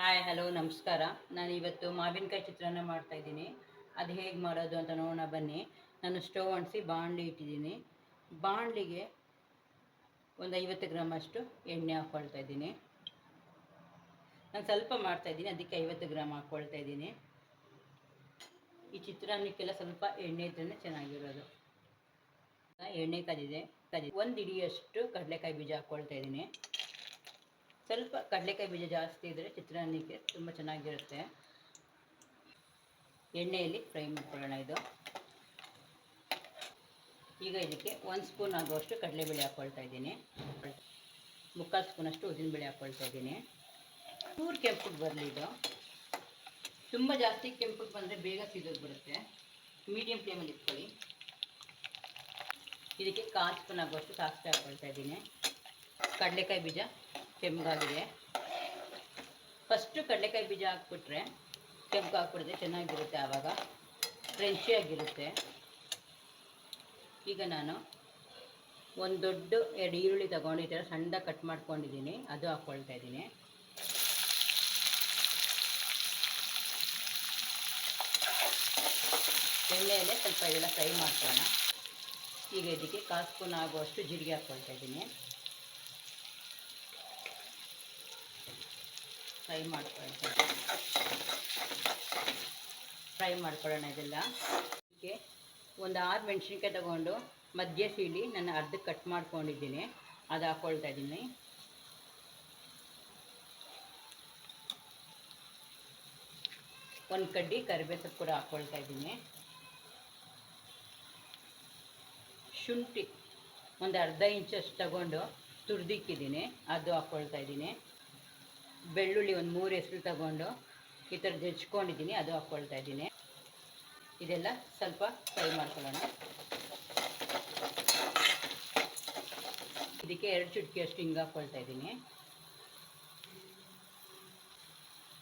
Hi hello ನಮಸ್ಕಾರ. ನಾನು ಇವತ್ತು ಮಾವಿನಕಾಯಿ ಚಿತ್ರಾನ್ನ ಮಾಡ್ತಾ ಇದ್ದೀನಿ. ಅದು ಹೇಗೆ ಮಾಡೋದು ಅಂತ ನೋಡೋಣ, ಬನ್ನಿ. ನಾನು ಸ್ಟವ್ ಅಂಟಿಸಿ ಬಾಣಲಿ ಇಟ್ಟಿದ್ದೀನಿ. ಬಾಣಲಿಗೆ ಒಂದು ಐವತ್ತು ಗ್ರಾಮ್ ಅಷ್ಟು ಎಣ್ಣೆ ಹಾಕ್ಕೊಳ್ತಾ ಇದ್ದೀನಿ. ನಾನು ಸ್ವಲ್ಪ ಮಾಡ್ತಾ ಇದ್ದೀನಿ, ಅದಕ್ಕೆ ಐವತ್ತು ಗ್ರಾಮ್ ಹಾಕ್ಕೊಳ್ತಾ ಇದ್ದೀನಿ. ಈ ಚಿತ್ರಾನ್ನಕ್ಕೆಲ್ಲ ಸ್ವಲ್ಪ ಎಣ್ಣೆ ಇದ್ರೇ ಚೆನ್ನಾಗಿರೋದು. ಎಣ್ಣೆ ಕದಿದೆ ಕದಿ ಒಂದು ಇಡಿಯಷ್ಟು ಕಡಲೆಕಾಯಿ ಬೀಜ ಹಾಕ್ಕೊಳ್ತಾ ಇದ್ದೀನಿ. ಸ್ವಲ್ಪ ಕಡಲೆಕಾಯಿ ಬೀಜ ಜಾಸ್ತಿ ಇದ್ದರೆ ಚಿತ್ರಾನ್ನಕ್ಕೆ ತುಂಬ ಚೆನ್ನಾಗಿರುತ್ತೆ. ಎಣ್ಣೆಯಲ್ಲಿ ಫ್ರೈ ಮಾಡ್ಕೊಳ್ಳೋಣ ಇದು. ಈಗ ಇದಕ್ಕೆ ಒಂದು ಸ್ಪೂನ್ ಆಗುವಷ್ಟು ಕಡಲೆಬೇಳೆ ಹಾಕ್ಕೊಳ್ತಾ ಇದ್ದೀನಿ. ಮುಕ್ಕಾಲು ಸ್ಪೂನಷ್ಟು ಉದ್ದಿನಬೇಳೆ ಹಾಕ್ಕೊಳ್ತಾ ಇದ್ದೀನಿ. ಚೂರು ಕೆಂಪಗೆ ಬರಲಿ ಇದು. ತುಂಬ ಜಾಸ್ತಿ ಕೆಂಪಗೆ ಬಂದರೆ ಬೇಗ ಸಿಗೋದು ಬರುತ್ತೆ. ಮೀಡಿಯಮ್ ಫ್ಲೇಮಲ್ಲಿ ಇಟ್ಕೊಳ್ಳಿ. ಇದಕ್ಕೆ ಕಾಲು ಸ್ಪೂನ್ ಆಗುವಷ್ಟು ಸಾಸಿವೆ ಹಾಕ್ಕೊಳ್ತಾ ಇದ್ದೀನಿ. ಕಡಲೆಕಾಯಿ ಬೀಜ ಕೆಂಪಾಗಿದೆ. ಫಸ್ಟು ಕಡಲೆಕಾಯಿ ಬೀಜ ಹಾಕ್ಬಿಟ್ರೆ ಕೆಂಪು ಹಾಕ್ಬಿಡಿದ್ರೆ ಚೆನ್ನಾಗಿರುತ್ತೆ ಆವಾಗ. ಫ್ರೆಶಿಯಾಗಿರುತ್ತೆ ಈಗ ನಾನು ಒಂದು ದೊಡ್ಡ ಎರಡು ಈರುಳ್ಳಿ ತಗೊಂಡು ಸಣ್ಣ ಕಟ್ ಮಾಡ್ಕೊಂಡಿದ್ದೀನಿ, ಅದು ಹಾಕ್ಕೊಳ್ತಾ ಇದ್ದೀನಿ. ಎಣ್ಣೆಯಲ್ಲೇ ಸ್ವಲ್ಪ ಇದೆಲ್ಲ ಫ್ರೈ ಮಾಡ್ಕೊಳ್ಳೋಣ. ಈಗ ಇದಕ್ಕೆ ಕಾಲು ಆಗುವಷ್ಟು ಜೀರಿಗೆ ಹಾಕ್ಕೊಳ್ತಾ ಇದ್ದೀನಿ. ಫ್ರೈ ಮಾಡ್ಕೊಳ್ತಾ ಫ್ರೈ ಮಾಡ್ಕೊಳ್ಳೋಣ ಇದೆಲ್ಲ. ಇದಕ್ಕೆ ಒಂದು ಆರು ಮೆಣಸಿನ್ಕಾಯಿ ತಗೊಂಡು ಮಧ್ಯ ಸೀಳಿ ನಾನು ಅರ್ಧ ಕಟ್ ಮಾಡ್ಕೊಂಡಿದ್ದೀನಿ. ಅದು ಹಾಕ್ಕೊಳ್ತಾ ಇದ್ದೀನಿ. ಒಂದು ಕಡ್ಡಿ ಕರಿಬೇವು ಕೂಡ ಹಾಕ್ಕೊಳ್ತಾ ಇದ್ದೀನಿ. ಶುಂಠಿ ಒಂದು ಅರ್ಧ ಇಂಚಷ್ಟು ತಗೊಂಡು ತುರಿದಿಕ್ಕಿದ್ದೀನಿ. ಅದು ಹಾಕ್ಕೊಳ್ತಾ ಇದ್ದೀನಿ. ಬೆಳ್ಳುಳ್ಳಿ ಒಂದು ಮೂರು ಹೆಸರು ತಗೊಂಡು ಈ ಥರ ಜಜ್ಕೊಂಡಿದ್ದೀನಿ ಅದು ಹಾಕ್ಕೊಳ್ತಾ ಇದ್ದೀನಿ. ಇದೆಲ್ಲ ಸ್ವಲ್ಪ ಫ್ರೈ ಮಾಡ್ಕೊಳ್ಳೋಣ. ಇದಕ್ಕೆ ಎರಡು ಚುಟ್ಕಿಯಷ್ಟು ಹಿಂಗೆ ಹಾಕ್ಕೊಳ್ತಾ ಇದ್ದೀನಿ.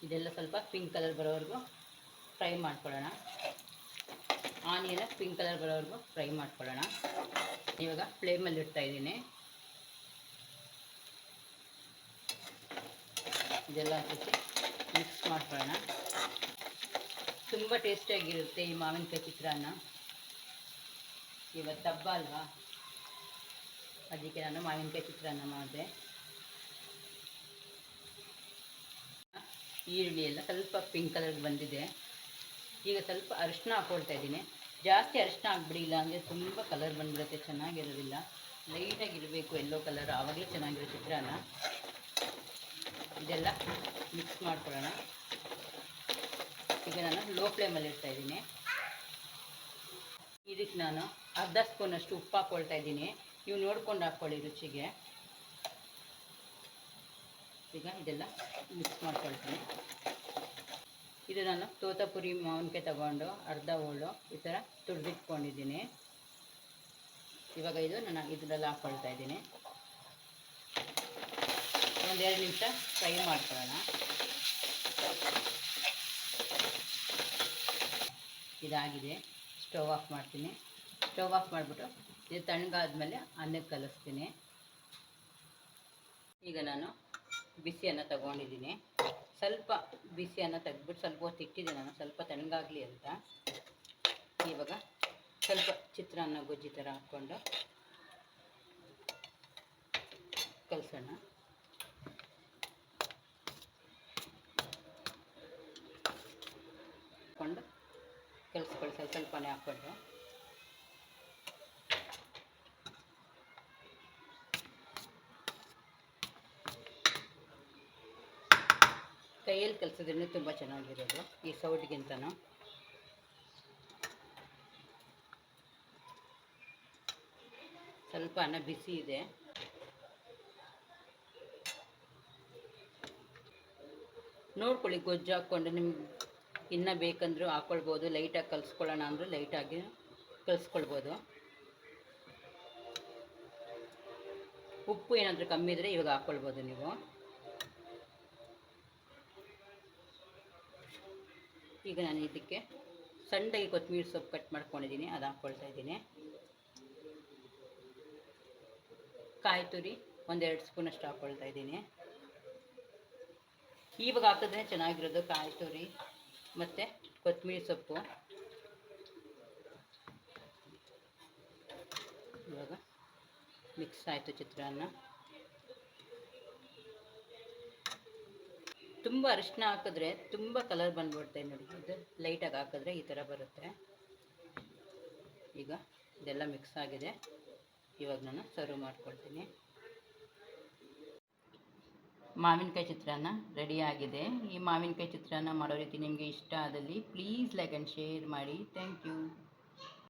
ಇದೆಲ್ಲ ಸ್ವಲ್ಪ ಪಿಂಕ್ ಕಲರ್ ಬರೋವರೆಗೂ ಫ್ರೈ ಮಾಡ್ಕೊಳ್ಳೋಣ. ಆನಿಯನ್ನ ಪಿಂಕ್ ಕಲರ್ ಬರೋವರೆಗೂ ಫ್ರೈ ಮಾಡ್ಕೊಳ್ಳೋಣ. ಇವಾಗ ಫ್ಲೇಮಲ್ಲಿ ಇಡ್ತಾ ಇದ್ದೀನಿ. ಇದೆಲ್ಲ ಮಿಕ್ಸ್ ಮಾಡ್ಕೊಳ್ಳೋಣ. ತುಂಬ ಟೇಸ್ಟಿಯಾಗಿರುತ್ತೆ ಈ ಮಾವಿನಕಾಯಿ ಚಿತ್ರಾನ್ನ. ಇವತ್ತು ಹಬ್ಬ ಅಲ್ವಾ? ಅದಕ್ಕೆ ನಾನು ಮಾವಿನಕಾಯಿ ಚಿತ್ರಾನ್ನ ಮಾಡಿದೆ. ಈರುಳ್ಳಿ ಎಲ್ಲ ಸ್ವಲ್ಪ ಪಿಂಕ್ ಕಲರ್ ಬಂದಿದೆ. ಈಗ ಸ್ವಲ್ಪ ಅರಿಶಿನ ಹಾಕೊಳ್ತಾ ಇದ್ದೀನಿ. ಜಾಸ್ತಿ ಅರಿಶಿನ ಹಾಕ್ಬಿಡಿ ಇಲ್ಲ ಅಂದರೆ ತುಂಬ ಕಲರ್ ಬಂದ್ಬಿಡುತ್ತೆ, ಚೆನ್ನಾಗಿರೋದಿಲ್ಲ. ಲೈಟಾಗಿರಬೇಕು ಎಲ್ಲೋ ಕಲರ್ ಆವಾಗಲೇ ಚೆನ್ನಾಗಿರೋ ಚಿತ್ರಾನ್ನ. ಇದೆಲ್ಲ ಮಿಕ್ಸ್ ಮಾಡ್ಕೊಳ್ಳೋಣ. ಈಗ ನಾನು ಲೋ ಫ್ಲೇಮಲ್ಲಿ ಇಡ್ತಾ ಇದ್ದೀನಿ. ಇದಕ್ಕೆ ನಾನು ಅರ್ಧ ಸ್ಪೂನಷ್ಟು ಉಪ್ಪು ಹಾಕ್ಕೊಳ್ತಾ ಇದ್ದೀನಿ. ನೀವು ನೋಡ್ಕೊಂಡು ಹಾಕ್ಕೊಳ್ಳಿ ರುಚಿಗೆ. ಈಗ ಇದೆಲ್ಲ ಮಿಕ್ಸ್ ಮಾಡ್ಕೊಳ್ತೀನಿ. ಇದು ನಾನು ತೋತಪುರಿ ಮಾವಿನಕಾಯಿ ತಗೊಂಡು, ಅರ್ಧ ಹೋಳು, ಈ ಥರ ತುರಿದಿಟ್ಕೊಂಡಿದ್ದೀನಿ. ಇವಾಗ ಇದು ನಾನು ಇದರಲ್ಲಿ ಹಾಕ್ಕೊಳ್ತಾ ಇದ್ದೀನಿ. ಒಂದೆರಡು ನಿಮಿಷ ಫ್ರೈ ಮಾಡ್ಕೊಳ್ಳೋಣ. ಇದಾಗಿದೆ. ಸ್ಟವ್ ಆಫ್ ಮಾಡ್ತೀನಿ. ಸ್ಟವ್ ಆಫ್ ಮಾಡಿಬಿಟ್ಟು ಇದು ತಣ್ಣಗಾದ್ಮೇಲೆ ಅನ್ನಕ್ಕೆ ಕಲಿಸ್ತೀನಿ. ಈಗ ನಾನು ಬಿಸಿಯನ್ನು ತಗೊಂಡಿದ್ದೀನಿ. ಸ್ವಲ್ಪ ಬಿಸಿಯನ್ನು ತೆಗೆದ್ಬಿಟ್ಟು ಸ್ವಲ್ಪ ಹೊತ್ತು ಇಟ್ಟಿದ್ದೆ ನಾನು, ಸ್ವಲ್ಪ ತಣ್ಣಗಾಗಲಿ ಅಂತ. ಇವಾಗ ಸ್ವಲ್ಪ ಚಿತ್ರಾನ್ನ ಗೊಜ್ಜಿ ಥರ ಹಾಕ್ಕೊಂಡು ಕಲಸೋಣ. ಹಾಕ್ಕೊಂಡು ಕೆಲಸಗಳು ಸ್ವಲ್ಪ ಸ್ವಲ್ಪನೇ ಹಾಕ್ಕೊಂಡು ಕೈಯಲ್ಲಿ ಕೆಲಸದಿಂದ ತುಂಬ ಚೆನ್ನಾಗಿರೋದು, ಈ ಸೌಟ್ಗಿಂತನೂ. ಸ್ವಲ್ಪ ಅನ್ನ ಬಿಸಿ ಇದೆ. ನೋಡ್ಕೊಳ್ಳಿ ಗೊಜ್ಜು ಹಾಕ್ಕೊಂಡು ನಿಮ್ಗೆ ಇನ್ನೂ ಬೇಕಂದ್ರೂ ಹಾಕ್ಕೊಳ್ಬೋದು ಲೈಟಾಗಿ ಕಲಿಸ್ಕೊಳ್ಳೋಣ ಅಂದರೂ ಲೈಟಾಗಿ ಕಲಿಸ್ಕೊಳ್ಬೋದು. ಉಪ್ಪು ಏನಾದರೂ ಕಮ್ಮಿ ಇದ್ದರೆ ಇವಾಗ ಹಾಕ್ಕೊಳ್ಬೋದು ನೀವು. ಈಗ ನಾನು ಇದಕ್ಕೆ ಸಣ್ಣದಾಗಿ ಕೊತ್ತಂಬರಿ ಸೊಪ್ಪು ಕಟ್ ಮಾಡ್ಕೊಂಡಿದ್ದೀನಿ. ಅದು ಹಾಕ್ಕೊಳ್ತಾ ಇದ್ದೀನಿ. ಕಾಯಿ ತುರಿ ಒಂದೆರಡು ಸ್ಪೂನಷ್ಟು ಹಾಕ್ಕೊಳ್ತಾ ಇದ್ದೀನಿ. ಇವಾಗ ಹಾಕಿದ್ರೆ ಚೆನ್ನಾಗಿರೋದು ಕಾಯಿ ತುರಿ. ಮತ್ತು ಕೊತ್ತಂಬರಿ ಸೊಪ್ಪು. ಇವಾಗ ಮಿಕ್ಸ್ ಆಯಿತು ಚಿತ್ರಾನ್ನ. ತುಂಬ ಅರಿಶಿನ ಹಾಕಿದ್ರೆ ತುಂಬ ಕಲರ್ ಬಂದ್ಬಿಡುತ್ತೆ ನೋಡಿ. ಇದು ಲೈಟಾಗಿ ಹಾಕಿದ್ರೆ ಈ ಥರ ಬರುತ್ತೆ. ಈಗ ಇದೆಲ್ಲ ಮಿಕ್ಸ್ ಆಗಿದೆ. ಇವಾಗ ನಾನು ಸರ್ವ್ ಮಾಡ್ಕೊಳ್ತೀನಿ. ಮಾವಿನಕಾಯಿ ಚಿತ್ರಾನ್ನ ರೆಡಿ ಆಗಿದೆ. ಈ ಮಾವಿನಕಾಯಿ ಚಿತ್ರಾನ್ನ ಮಾಡೋ ರೀತಿ ನಿಮಗೆ ಇಷ್ಟ ಆದಲ್ಲಿ ಪ್ಲೀಸ್ ಲೈಕ್ ಆ್ಯಂಡ್ ಶೇರ್ ಮಾಡಿ. Thank you